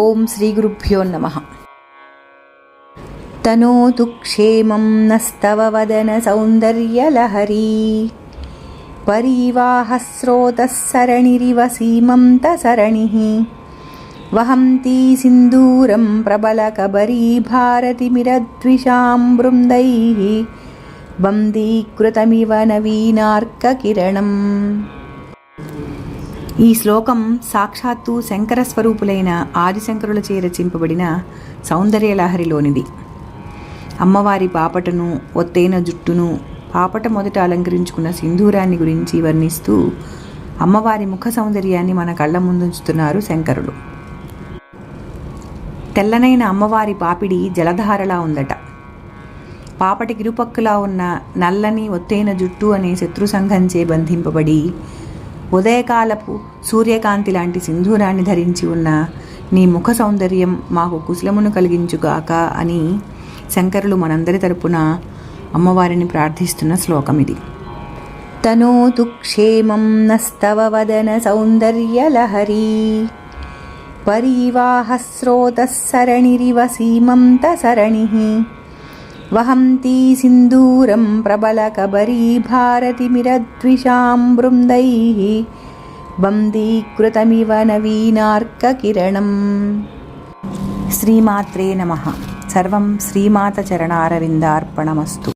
ఓం శ్రీ గురుభ్యో నమ. తనోతు క్షేమం నస్తవ వదన సౌందర్యలహరీ పరీవాహస్రోతఃసరణిరివ సీమంత సరణిः. వహంతి సింధూరం ప్రబలకబరీ భారతిమిరద్విషాం బృంदैः బందీకృతమివ నవీనార్కకిరణం ఈ శ్లోకం సాక్షాత్తు శంకర స్వరూపులైన ఆదిశంకరులచే రచింపబడిన సౌందర్యలహరిలోనిది. అమ్మవారి పాపటను ఒత్తైన జుట్టును పాపట మొదట అలంకరించుకున్న సింధూరాన్ని గురించి వర్ణిస్తూ అమ్మవారి ముఖ సౌందర్యాన్ని మన కళ్ళ ముందుంచుతున్నారు శంకరులు. తెల్లనైన అమ్మవారి పాపిడి జలధారలా ఉందట. పాపటికిరుపక్కలా ఉన్న నల్లని ఒత్తైన జుట్టు అనే శత్రు సంఘంచే బంధింపబడి ఉదయకాలపు సూర్యకాంతి లాంటి సింధూరాన్ని ధరించి ఉన్న నీ ముఖ సౌందర్యం మాకు కుశలమును కలిగించుగాక అని శంకరులు మనందరి తరపున అమ్మవారిని ప్రార్థిస్తున్న శ్లోకం ఇది. తనోతు క్షేమం నస్తవ వదన సౌందర్యలహరీ పరీవాహస్రోతఃసరణిరివ సీమంత సరణి వహంతి సింధూరం ప్రబలకబరీ భారతిమిరద్విషాం బృందై బందీకృతమివ నవీనార్కకిరణం శ్రీమాత్రే నమ. సర్వం శ్రీమాత చరణారవిందార్పణమస్తు.